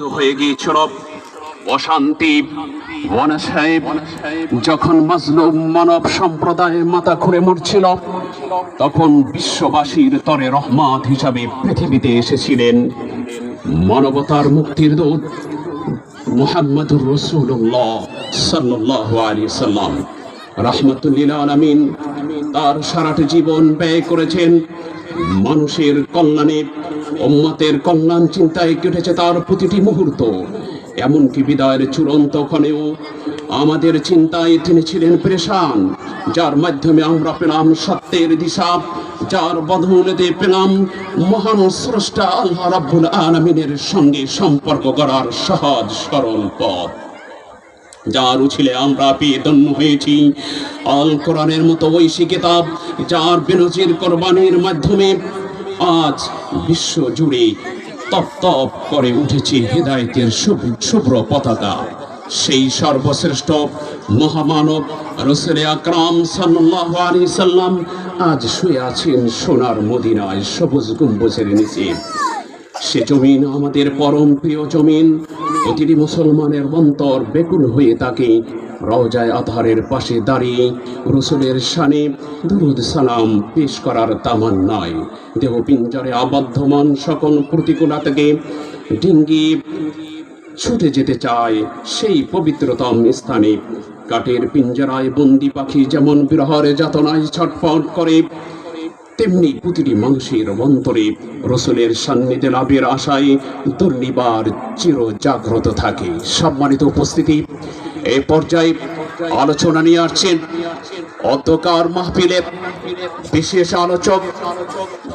হয়ে গিয়েছিল। অশান্তি। অনাশয় যখন মাজলুম মানব সম্প্রদায় মাথা খুঁড়ে মরছিল, তখন বিশ্ববাসীর তরে রহমত হিসাবে পৃথিবীতে এসেছিলেন। মানবতার মুক্তির দূত মোহাম্মদুর রসুল্লাহ সাল্লাহ আলী সাল্লাম। রহমতুল্লিল আলমিন তার সারাটি জীবন ব্যয় করেছেন। মানুষের কল্যাণে উম্মতের কল্যাণ চিন্তায় কেটেছে তার প্রতিটি মুহূর্ত। এমনকি বিদায়ের চূড়ান্ত ক্ষণেও আমাদের চিন্তায় তিনি ছিলেন প্রেশান, যার মাধ্যমে আমরা পেলাম সত্যের দিশা, যার বদৌলতে পেলাম মহান স্রষ্টা আল্লাহ রাব্বুল আলমিনের সঙ্গে সম্পর্ক করার সহজ, সরল পথ। যার উছিলে আমরা পেয়ে ধন্য হয়েছি। আল কোরআনের মতো ঐশী কিতাব, যার বেনজির কোরবানির মাধ্যমে আজ বিশ্ব জুড়ে তপ তপ করে উঠেছে হেদায়তের শুভ- শুভ্র পতাকা। সেই সর্বশ্রেষ্ঠ মহামানব রসুল আকরাম সাল্লাহ আলী সাল্লাম আজ শুয়ে আছেন সোনার মদিনায় সবুজ গম্বুজের নিচে। সে জমিন, আমাদের পরম প্রিয় জমিন। প্রতিটি মুসলমানের অন্তর বেকুল হয়ে থাকে রওজায় আধারের পাশে দাঁড়িয়ে রসুলের শানে দুরুদ সালাম পেশ করার তামান্নায়। দেহ পিঞ্জরে আবদ্ধমান সকল প্রতিকূলতাকে ডিঙ্গি ছুটে যেতে চায় সেই পবিত্রতম স্থানে। কাঠের পিঞ্জরায় বন্দি পাখি যেমন বিরহরে যাতনায় ছটফট করে তেমনি প্রতিটি মানুষের অন্তরে রসুলের সান্নিধ্যে লাভের আশায় দুর্নিবার চির জাগ্রত থাকে। সম্মানিত উপস্থিতি এই পর্যায়ে আলোচনা নিয়ে আসছেন অধ্যকার মাহফিলের বিশেষ আলোচক,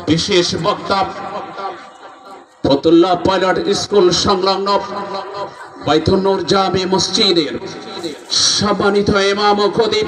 বিশেষ বক্তা, ফতুল্লাহ পাইলট স্কুল সংলগ্ন বাইতুন্নুর জামে মসজিদের সম্মানিত ইমাম ও খতিব।